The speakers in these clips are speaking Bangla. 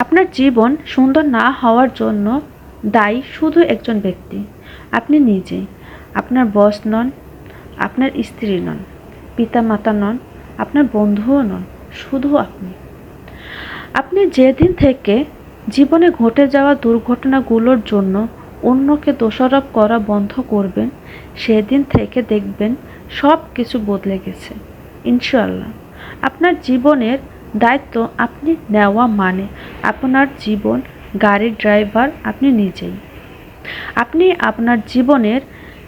আপনার জীবন সুন্দর না হওয়ার জন্য দায়ী শুধু একজন ব্যক্তি। আপনি নিজেই আপনার বস নন, আপনার স্ত্রী নন পিতা মাতা নন, আপনার বন্ধুও নন, শুধু আপনি। আপনি যেদিন থেকে জীবনে ঘটে যাওয়া দুর্ঘটনাগুলোর জন্য অন্যকে দোষারোপ করা বন্ধ করবেন, সেদিন থেকে দেখবেন সব কিছু বদলে গেছে। ইনশাল্লাহ আপনার জীবনের দায়িত্ব আপনি নেওয়া মানে আপনার জীবন গাড়ির ড্রাইভার আপনি নিজেই। আপনি আপনার জীবনের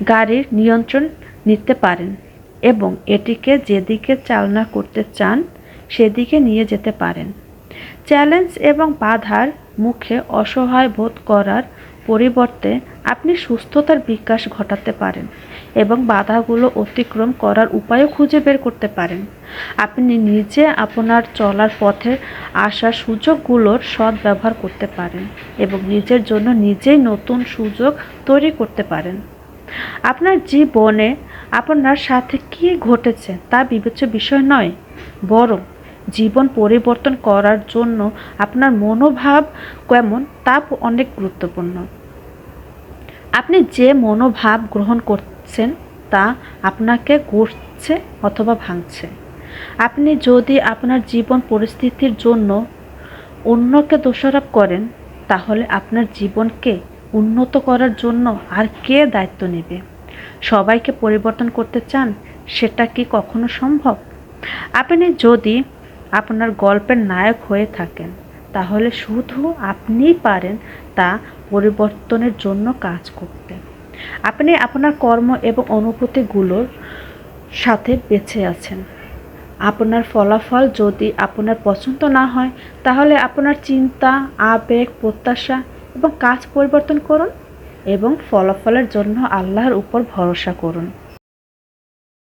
গাড়ির নিয়ন্ত্রণ নিতে পারেন এবং এটিকে যেদিকে চালনা করতে চান সেদিকে নিয়ে যেতে পারেন। চ্যালেঞ্জ এবং বাধার মুখে অসহায় বোধ করার পরিবর্তে আপনি সুস্থতার বিকাশ ঘটাতে পারেন এবং বাধাগুলো অতিক্রম করার উপায়ও খুঁজে বের করতে পারেন। আপনি নিজে আপনার চলার পথে আসা সুযোগগুলোর সৎ ব্যবহার করতে পারেন এবং নিজের জন্য নিজেই নতুন সুযোগ তৈরি করতে পারেন। আপনার জীবনে আপনার সাথে কী ঘটেছে তা বিবেচ্য বিষয় নয়, বরং জীবন পরিবর্তন করার জন্য আপনার মনোভাব কেমন তা অনেক গুরুত্বপূর্ণ। আপনি যে মনোভাব গ্রহণ করছেন তা আপনাকে গড়ছে অথবা ভাঙছে। আপনি যদি আপনার জীবন পরিস্থিতির জন্য অন্যকে দোষারোপ করেন, তাহলে আপনার জীবনকে উন্নত করার জন্য আর কে দায়িত্ব নেবে? সবাইকে পরিবর্তন করতে চান, সেটা কি কখনো সম্ভব? আপনি যদি আপনার গল্পের নায়ক হয়ে থাকেন, তাহলে শুধু আপনিই পারেন তা পরিবর্তনের জন্য কাজ করতে। আপনি আপনার কর্ম এবং অনুভূতিগুলোর সাথে বেঁচে আছেন। আপনার ফলাফল যদি আপনার পছন্দ না হয়, তাহলে আপনার চিন্তা, আবেগ, প্রত্যাশা এবং কাজ পরিবর্তন করুন এবং ফলাফলের জন্য আল্লাহর উপর ভরসা করুন।